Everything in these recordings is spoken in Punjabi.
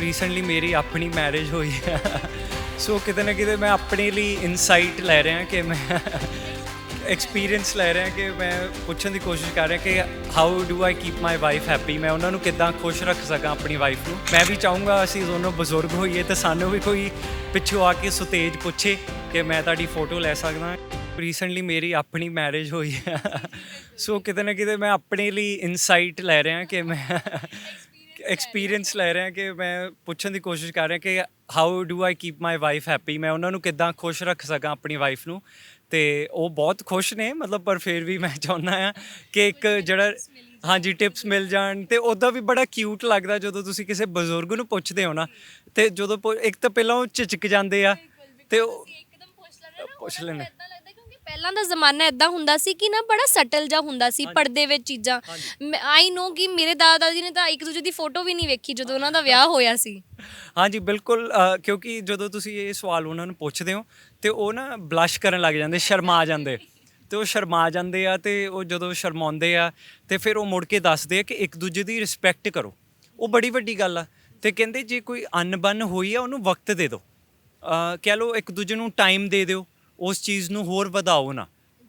ਰੀਸੈਂਟਲੀ ਮੇਰੀ ਆਪਣੀ ਮੈਰਿਜ ਹੋਈ ਹੈ। ਸੋ ਕਿਤੇ ਨਾ ਕਿਤੇ ਮੈਂ ਆਪਣੇ ਲਈ ਇਨਸਾਈਟ ਲੈ ਰਿਹਾ ਕਿ ਮੈਂ ਐਕਸਪੀਰੀਅੰਸ ਲੈ ਰਿਹਾ ਕਿ ਮੈਂ ਪੁੱਛਣ ਦੀ ਕੋਸ਼ਿਸ਼ ਕਰ ਰਿਹਾ ਕਿ how do I keep my wife happy ਮੈਂ ਉਹਨਾਂ ਨੂੰ ਕਿੱਦਾਂ ਖੁਸ਼ ਰੱਖ ਸਕਾਂ ਆਪਣੀ ਵਾਈਫ ਨੂੰ? ਮੈਂ ਵੀ ਚਾਹੂੰਗਾ ਅਸੀਂ ਦੋਨੋਂ ਬਜ਼ੁਰਗ ਹੋਈਏ ਤੇ ਸਾਨੂੰ ਵੀ ਕੋਈ ਪਿੱਛੋਂ ਆ ਕੇ ਸੁਤੇਜ ਪੁੱਛੇ ਕਿ ਮੈਂ ਤੁਹਾਡੀ ਫੋਟੋ ਲੈ ਸਕਦਾ। ਰੀਸੈਂਟਲੀ ਮੇਰੀ ਆਪਣੀ ਮੈਰਿਜ ਹੋਈ ਹੈ। ਸੋ ਕਿਤੇ ਨਾ ਕਿਤੇ ਮੈਂ ਆਪਣੇ ਲਈ ਇਨਸਾਈਟ ਲੈ ਰਿਹਾ ਕਿ ਮੈਂ ਐਕਸਪੀਰੀਅੰਸ ਲੈ ਰਿਹਾ ਕਿ ਮੈਂ ਪੁੱਛਣ ਦੀ ਕੋਸ਼ਿਸ਼ ਕਰ ਰਿਹਾ ਕਿ how do I keep my wife happy ਮੈਂ ਉਹਨਾਂ ਨੂੰ ਕਿੱਦਾਂ ਖੁਸ਼ ਰੱਖ ਸਕਾਂ ਆਪਣੀ ਵਾਈਫ ਨੂੰ? ਤੇ ਉਹ ਬਹੁਤ ਖੁਸ਼ ਨੇ ਮਤਲਬ ਪਰ ਫਿਰ ਵੀ ਮੈਂ ਚਾਹੁੰਦਾ ਆ ਕਿ ਇੱਕ ਜਿਹੜਾ ਹਾਂਜੀ ਟਿਪਸ ਮਿਲ ਜਾਣ ਤੇ ਉਹਦਾ ਵੀ ਬੜਾ ਕਿਊਟ ਲੱਗਦਾ ਜਦੋਂ ਤੁਸੀਂ ਕਿਸੇ ਬਜ਼ੁਰਗ ਨੂੰ ਪੁੱਛਦੇ ਹੋ ਨਾ। ਤੇ ਜਦੋਂ ਪੁ- ਇੱਕ ਤਾਂ ਪਹਿਲਾਂ ਉਹ ਝਿਜਕ ਜਾਂਦੇ ਆ ਤੇ ਉਹ ਇੱਕਦਮ ਪੁੱਛ ਲੈਣਾ ਪਹਿਲਾਂ ਦਾ ਜ਼ਮਾਨਾ ਇਦਾਂ ਹੁੰਦਾ ਸੀ ਕਿ ਨਾ ਬੜਾ ਸਟਲ ਜਿਹਾ ਹੁੰਦਾ ਸੀ ਪਰਦੇ ਵਿੱਚ ਚੀਜ਼ਾਂ। ਆਈ ਨੋ ਕਿ ਮੇਰੇ ਦਾਦਾ ਦਾਦੀ ਨੇ ਤਾਂ ਇੱਕ ਦੂਜੇ ਦੀ ਫੋਟੋ ਵੀ ਨਹੀਂ ਵੇਖੀ ਜਦੋਂ ਉਹਨਾਂ ਦਾ ਵਿਆਹ ਹੋਇਆ ਸੀ। ਹਾਂਜੀ ਬਿਲਕੁਲ ਅ, ਕਿਉਂਕਿ ਜਦੋਂ ਤੁਸੀਂ ਇਹ ਸਵਾਲ ਉਹਨਾਂ ਨੂੰ ਪੁੱਛਦੇ ਹੋ ਤੇ ਉਹ ਨਾ ਬਲਸ਼ ਕਰਨ ਲੱਗ ਜਾਂਦੇ ਸ਼ਰਮਾ ਜਾਂਦੇ। ਤੇ ਉਹ ਸ਼ਰਮਾ ਜਾਂਦੇ ਆ ਤੇ ਉਹ ਜਦੋਂ ਸ਼ਰਮਾਉਂਦੇ ਆ ਤੇ ਫਿਰ ਉਹ ਮੁੜ ਕੇ ਦੱਸਦੇ ਆ ਕਿ ਇੱਕ ਦੂਜੇ ਦੀ ਰਿਸਪੈਕਟ ਕਰੋ। ਉਹ ਬੜੀ ਵੱਡੀ ਗੱਲ ਆ। ਤੇ ਕਹਿੰਦੇ ਜੇ ਕੋਈ ਅਨਬਨ ਹੋਈ ਆ ਉਹਨੂੰ ਵਕਤ ਦੇ ਦਿਓ। ਅ, ਕਹਿ ਲਓ ਇੱਕ ਦੂਜੇ ਨੂੰ ਟਾਈਮ ਦੇ ਦਿਓ। ਉਸ ਚੀਜ਼ ਨੂੰ ਹੋਰ ਵਧਾਓ ਨਾ।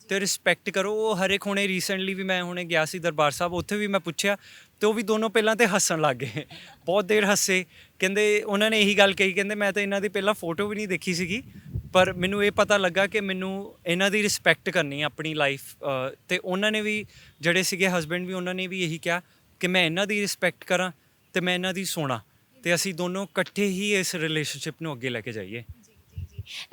ਤੇ ਰਿਸਪੈਕਟ ਕਰੋ। ਉਹ ਹਰੇ ਹੁਣੇ ਰੀਸੈਂਟਲੀ ਵੀ ਮੈਂ ਹੁਣੇ ਗਿਆ ਸੀ ਦਰਬਾਰ ਸਾਹਿਬ ਉੱਥੇ ਵੀ ਮੈਂ ਪੁੱਛਿਆ ਤੇ ਉਹ ਵੀ ਦੋਨੋਂ ਪਹਿਲਾਂ ਤੇ ਹੱਸਣ ਲੱਗ ਗਏ। ਬਹੁਤ ਦੇਰ ਹੱਸੇ। ਕਹਿੰਦੇ ਉਹਨਾਂ ਨੇ ਇਹੀ ਗੱਲ ਕਹੀ ਕਹਿੰਦੇ ਮੈਂ ਤਾਂ ਇਹਨਾਂ ਦੀ ਪਹਿਲਾਂ ਫੋਟੋ ਵੀ ਨਹੀਂ ਦੇਖੀ ਸੀਗੀ ਪਰ ਮੈਨੂੰ ਇਹ ਪਤਾ ਲੱਗਾ ਕਿ ਮੈਨੂੰ ਇਹਨਾਂ ਦੀ ਰਿਸਪੈਕਟ ਕਰਨੀ ਆਪਣੀ ਲਾਈਫ ਤੇ ਉਹਨਾਂ ਨੇ ਵੀ ਜਿਹੜੇ ਸੀਗੇ ਹਸਬੰਡ ਵੀ ਉਹਨਾਂ ਨੇ ਵੀ ਇਹੀ ਕਿਹਾ ਕਿ ਮੈਂ ਇਹਨਾਂ ਦੀ ਰਿਸਪੈਕਟ ਕਰਾਂ ਤੇ ਮੈਂ ਇਹਨਾਂ ਦੀ ਸੁਣਾ। ਤੇ ਅਸੀਂ ਦੋਨੋਂ ਇਕੱਠੇ ਹੀ ਇਸ ਰਿਲੇਸ਼ਨਸ਼ਿਪ ਨੂੰ ਅੱਗੇ ਲੈ ਕੇ ਜਾਈਏ।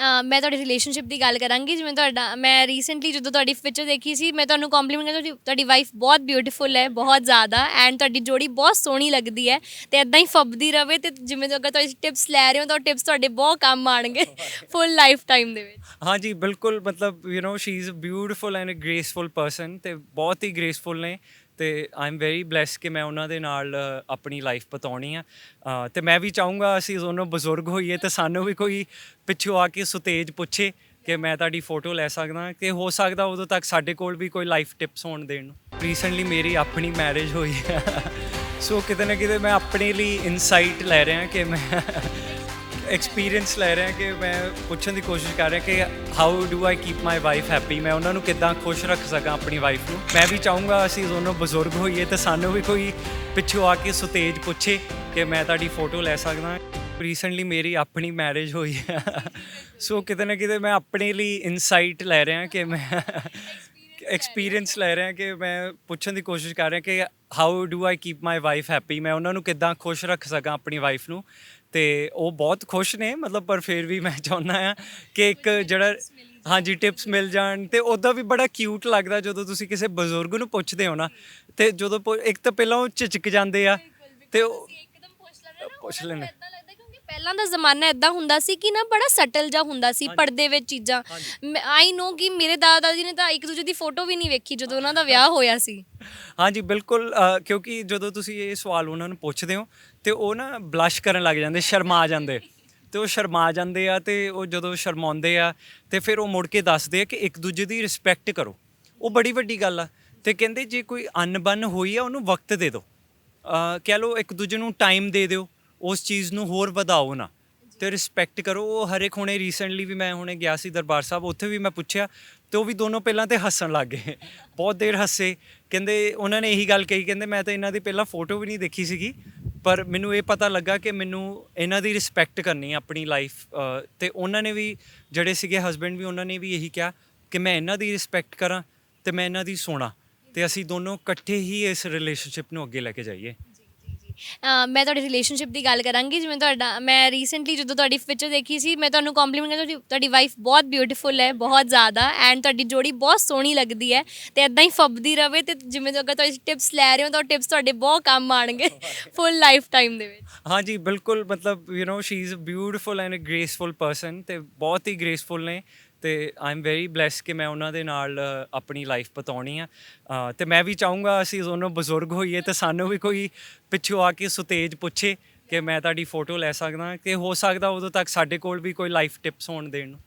ਅਹ ਮੈਂ ਤੁਹਾਡੀ ਰਿਲੇਸ਼ਨਸ਼ਿਪ ਦੀ ਗੱਲ ਕਰਾਂਗੀ ਜਿਵੇਂ ਤੁਹਾਡਾ ਮੈਂ ਰੀਸੈਂਟਲੀ ਜਦੋਂ ਤੁਹਾਡੀ ਪਿਕਚਰ ਦੇਖੀ ਸੀ ਮੈਂ ਤੁਹਾਨੂੰ ਕੰਪਲੀਮੈਂਟ ਕਰਦਾ ਤੁਹਾਡੀ ਵਾਈਫ ਬਹੁਤ ਬਿਊਟੀਫੁਲ ਹੈ ਬਹੁਤ ਜ਼ਿਆਦਾ ਐਂਡ ਤੁਹਾਡੀ ਜੋੜੀ ਬਹੁਤ ਸੋਹਣੀ ਲੱਗਦੀ ਹੈ ਤੇ ਇਦਾਂ ਹੀ ਫੱਬਦੀ ਰਵੇ ਤੇ ਜਿਵੇਂ ਅਗਰ ਤੁਸੀਂ ਟਿਪਸ ਲੈ ਰਹੇ ਹੋ ਤਾਂ ਟਿਪਸ ਤੁਹਾਡੇ ਬਹੁਤ ਕੰਮ ਆਣਗੇ ਫੁੱਲ ਲਾਈਫ ਟਾਈਮ ਦੇ ਵਿੱਚ। ਹਾਂਜੀ ਬਿਲਕੁਲ ਮਤਲਬ you know she is beautiful and uh graceful person ਤੇ ਬਹੁਤ ਹੀ ਗ੍ਰੇਸਫੁਲ ਨੇ ਤੇ ਆਈ ਐਮ ਵੈਰੀ ਬlesed ਕਿ ਮੈਂ ਉਹਨਾਂ ਦੇ ਨਾਲ ਆਪਣੀ ਲਾਈਫ ਬਤਾਉਣੀ ਆ। ਅ, ਤੇ ਮੈਂ ਵੀ ਚਾਹੂੰਗਾ ਅਸੀਂ ਦੋਨੋਂ ਬਜ਼ੁਰਗ ਹੋਈਏ ਤੇ ਸਾਨੂੰ ਵੀ ਕੋਈ ਪਿੱਛੋਂ ਆ ਕੇ ਸੁਤੇਜ ਪੁੱਛੇ ਕਿ ਮੈਂ ਤੁਹਾਡੀ ਫੋਟੋ ਲੈ ਸਕਦਾ ਕਿ ਹੋ ਸਕਦਾ ਉਦੋਂ ਤੱਕ ਸਾਡੇ ਕੋਲ ਵੀ ਕੋਈ ਲਾਈਫ ਟਿਪਸ ਹੋਣ ਦੇਣ ਨੂੰ। ਰੀਸੈਂਟਲੀ ਮੇਰੀ ਆਪਣੀ ਮੈਰਿਜ ਹੋਈ ਹੈ ਸੋ ਕਿਤੇ ਨਾ ਕਿਤੇ ਮੈਂ ਆਪਣੇ ਲਈ ਇਨਸਾਈਟ ਲੈ ਰਿਹਾ ਕਿ ਮੈਂ ਐਕਸਪੀਰੀਅੰਸ ਲੈ ਰਿਹਾ ਕਿ ਮੈਂ ਪੁੱਛਣ ਦੀ ਕੋਸ਼ਿਸ਼ ਕਰ ਰਿਹਾ ਕਿ how do I keep my wife happy ਮੈਂ ਉਹਨਾਂ ਨੂੰ ਕਿੱਦਾਂ ਖੁਸ਼ ਰੱਖ ਸਕਾਂ ਆਪਣੀ ਵਾਈਫ ਨੂੰ? ਮੈਂ ਵੀ ਚਾਹੂੰਗਾ ਅਸੀਂ ਦੋਨੋਂ ਬਜ਼ੁਰਗ ਹੋਈਏ ਤੇ ਸਾਨੂੰ ਵੀ ਕੋਈ ਪਿੱਛੋਂ ਆ ਕੇ ਸੁਤੇਜ ਪੁੱਛੇ ਕਿ ਮੈਂ ਤੁਹਾਡੀ ਫੋਟੋ ਲੈ ਸਕਦਾ। ਰੀਸੈਂਟਲੀ ਮੇਰੀ ਆਪਣੀ ਮੈਰਿਜ ਹੋਈ ਹੈ। ਸੋ ਕਿਤੇ ਨਾ ਕਿਤੇ ਮੈਂ ਆਪਣੇ ਲਈ ਇਨਸਾਈਟ ਲੈ ਰਿਹਾ ਕਿ ਮੈਂ ਐਕਸਪੀਰੀਅੰਸ ਲੈ ਰਿਹਾ ਕਿ ਮੈਂ ਪੁੱਛਣ ਦੀ ਕੋਸ਼ਿਸ਼ ਕਰ ਰਿਹਾ ਕਿ how do I keep my wife happy ਮੈਂ ਉਹਨਾਂ ਨੂੰ ਕਿੱਦਾਂ ਖੁਸ਼ ਰੱਖ ਸਕਾਂ ਆਪਣੀ ਵਾਈਫ ਨੂੰ? ਤੇ ਉਹ ਬਹੁਤ ਖੁਸ਼ ਨੇ ਮਤਲਬ ਪਰ ਫਿਰ ਵੀ ਮੈਂ ਚਾਹੁੰਦਾ ਆ ਕਿ ਇੱਕ ਜਿਹੜਾ ਹਾਂਜੀ ਟਿਪਸ ਮਿਲ ਜਾਣ ਤੇ ਉਹਦਾ ਵੀ ਬੜਾ ਕਿਊਟ ਲੱਗਦਾ ਜਦੋਂ ਤੁਸੀਂ ਕਿਸੇ ਬਜ਼ੁਰਗ ਨੂੰ ਪੁੱਛਦੇ ਹੋ ਨਾ ਤੇ ਜਦੋਂ ਪੁ- ਇੱਕ ਤਾਂ ਪਹਿਲਾਂ ਉਹ ਝਿਜਕ ਜਾਂਦੇ ਆ ਤੇ ਉਹ ਇੱਕਦਮ ਪੁੱਛ ਲੈਣਾ ਪੁੱਛ ਲੈਣਾ। ਪਹਿਲਾਂ ਦਾ ਜ਼ਮਾਨਾ ਇਦਾਂ ਹੁੰਦਾ ਸੀ ਕਿ ਨਾ ਬੜਾ ਸਟਲ ਜਿਹਾ ਹੁੰਦਾ ਸੀ ਪਰਦੇ ਵਿੱਚ ਚੀਜ਼ਾਂ। ਆਈ ਨੋ ਕਿ ਮੇਰੇ ਦਾਦਾ ਦਾਦੀ ਨੇ ਤਾਂ ਇੱਕ ਦੂਜੇ ਦੀ ਫੋਟੋ ਵੀ ਨਹੀਂ ਵੇਖੀ ਜਦੋਂ ਉਹਨਾਂ ਦਾ ਵਿਆਹ ਹੋਇਆ ਸੀ। ਹਾਂਜੀ ਬਿਲਕੁਲ ਕਿਉਂਕਿ ਜਦੋਂ ਤੁਸੀਂ ਇਹ ਸਵਾਲ ਉਹਨਾਂ ਨੂੰ ਪੁੱਛਦੇ ਹੋ ਤੇ ਉਹ ਨਾ ਬਲਸ਼ ਕਰਨ ਲੱਗ ਜਾਂਦੇ ਸ਼ਰਮਾ ਜਾਂਦੇ। ਤੇ ਉਹ ਸ਼ਰਮਾ ਜਾਂਦੇ ਆ ਤੇ ਉਹ ਜਦੋਂ ਸ਼ਰਮਾਉਂਦੇ ਆ ਤੇ ਫਿਰ ਉਹ ਮੁੜ ਕੇ ਦੱਸਦੇ ਆ ਕਿ ਇੱਕ ਦੂਜੇ ਦੀ ਰਿਸਪੈਕਟ ਕਰੋ। ਉਹ ਬੜੀ ਵੱਡੀ ਗੱਲ ਆ। ਤੇ ਕਹਿੰਦੇ ਜੇ ਕੋਈ ਅਨਬਨ ਹੋਈ ਆ ਉਹਨੂੰ ਵਕਤ ਦੇ ਦਿਓ। ਕਹਿ ਲਓ ਇੱਕ ਦੂਜੇ ਨੂੰ ਟਾਈਮ ਦੇ ਦਿਓ। ਉਸ ਚੀਜ਼ ਨੂੰ ਹੋਰ ਵਧਾਓ ਨਾ। ਤੇ ਰਿਸਪੈਕਟ ਕਰੋ। ਉਹ ਹਰੇਕ ਹੁਣੇ ਰੀਸੈਂਟਲੀ ਵੀ ਮੈਂ ਹੁਣੇ ਗਿਆ ਸੀ ਦਰਬਾਰ ਸਾਹਿਬ, ਉੱਥੇ ਵੀ ਮੈਂ ਪੁੱਛਿਆ, ਤੇ ਉਹ ਵੀ ਦੋਨੋਂ ਪਹਿਲਾਂ ਤੇ ਹੱਸਣ ਲੱਗ ਗਏ। ਬਹੁਤ ਦੇਰ ਹੱਸੇ। ਕਹਿੰਦੇ, ਉਹਨਾਂ ਨੇ ਇਹੀ ਗੱਲ ਕਹੀ, ਕਹਿੰਦੇ, ਮੈਂ ਤਾਂ ਇਹਨਾਂ ਦੀ ਪਹਿਲਾਂ ਫੋਟੋ ਵੀ ਨਹੀਂ ਦੇਖੀ ਸੀਗੀ, ਪਰ ਮੈਨੂੰ ਇਹ ਪਤਾ ਲੱਗਾ ਕਿ ਮੈਨੂੰ ਇਹਨਾਂ ਦੀ ਰਿਸਪੈਕਟ ਕਰਨੀ ਹੈ ਆਪਣੀ ਲਾਈਫ ਤੇ ਉਹਨਾਂ ਨੇ ਵੀ, ਜਿਹੜੇ ਸੀਗੇ ਹਸਬੰਡ ਵੀ, ਉਹਨਾਂ ਨੇ ਵੀ ਇਹੀ ਕਿਹਾ ਕਿ ਮੈਂ ਇਹਨਾਂ ਦੀ ਰਿਸਪੈਕਟ ਕਰਾਂ ਤੇ ਮੈਂ ਇਹਨਾਂ ਦੀ ਸੁਣਾ। ਤੇ ਅਸੀਂ ਦੋਨੋਂ ਇਕੱਠੇ ਹੀ ਇਸ ਰਿਲੇਸ਼ਨਸ਼ਿਪ ਨੂੰ ਅੱਗੇ ਲੈ ਕੇ ਜਾਈਏ। ਮੈਂ ਤੁਹਾਡੀ ਰਿਲੇਸ਼ਨਸ਼ਿਪ ਦੀ ਗੱਲ ਕਰਾਂਗੀ ਜਿਵੇਂ ਤੁਹਾਡਾ ਮੈਂ ਰੀਸੈਂਟਲੀ ਜਦੋਂ ਤੁਹਾਡੀ ਪਿਕਚਰ ਦੇਖੀ ਸੀ ਮੈਂ ਤੁਹਾਨੂੰ ਕੰਪਲੀਮੈਂਟ ਕਰਦਾ ਤੁਹਾਡੀ ਵਾਈਫ ਬਹੁਤ ਬਿਊਟੀਫੁਲ ਹੈ ਬਹੁਤ ਜ਼ਿਆਦਾ ਐਂਡ ਤੁਹਾਡੀ ਜੋੜੀ ਬਹੁਤ ਸੋਹਣੀ ਲੱਗਦੀ ਹੈ ਤੇ ਇਦਾਂ ਹੀ ਫੱਬਦੀ ਰਵੇ ਤੇ ਜਿਵੇਂ ਅਗਰ ਤੁਸੀਂ ਟਿਪਸ ਲੈ ਰਹੇ ਹੋ ਤਾਂ ਟਿਪਸ ਤੁਹਾਡੇ ਬਹੁਤ ਕੰਮ ਆਣਗੇ ਫੁੱਲ ਲਾਈਫ ਟਾਈਮ ਦੇ ਵਿੱਚ। ਹਾਂਜੀ ਬਿਲਕੁਲ ਮਤਲਬ you know she is beautiful and uh graceful person ਤੇ ਬਹੁਤ ਹੀ ਗ੍ਰੇਸਫੁਲ ਨੇ ਤੇ ਆਈ ਐਮ ਵੈਰੀ ਬlesed ਕਿ ਮੈਂ ਉਹਨਾਂ ਦੇ ਨਾਲ ਆਪਣੀ ਲਾਈਫ ਬਤਾਉਣੀ ਆ। ਅ, ਤੇ ਮੈਂ ਵੀ ਚਾਹੂੰਗਾ ਅਸੀਂ ਦੋਨੋਂ ਬਜ਼ੁਰਗ ਹੋਈਏ ਤੇ ਸਾਨੂੰ ਵੀ ਕੋਈ ਪਿੱਛੋਂ ਆ ਕੇ ਸੁਤੇਜ ਪੁੱਛੇ ਕਿ ਮੈਂ ਤੁਹਾਡੀ ਫੋਟੋ ਲੈ ਸਕਦਾ ਕਿ ਹੋ ਸਕਦਾ ਉਦੋਂ ਤੱਕ ਸਾਡੇ ਕੋਲ ਵੀ ਕੋਈ ਲਾਈਫ ਟਿਪਸ ਹੋਣ ਦੇਣ ਨੂੰ।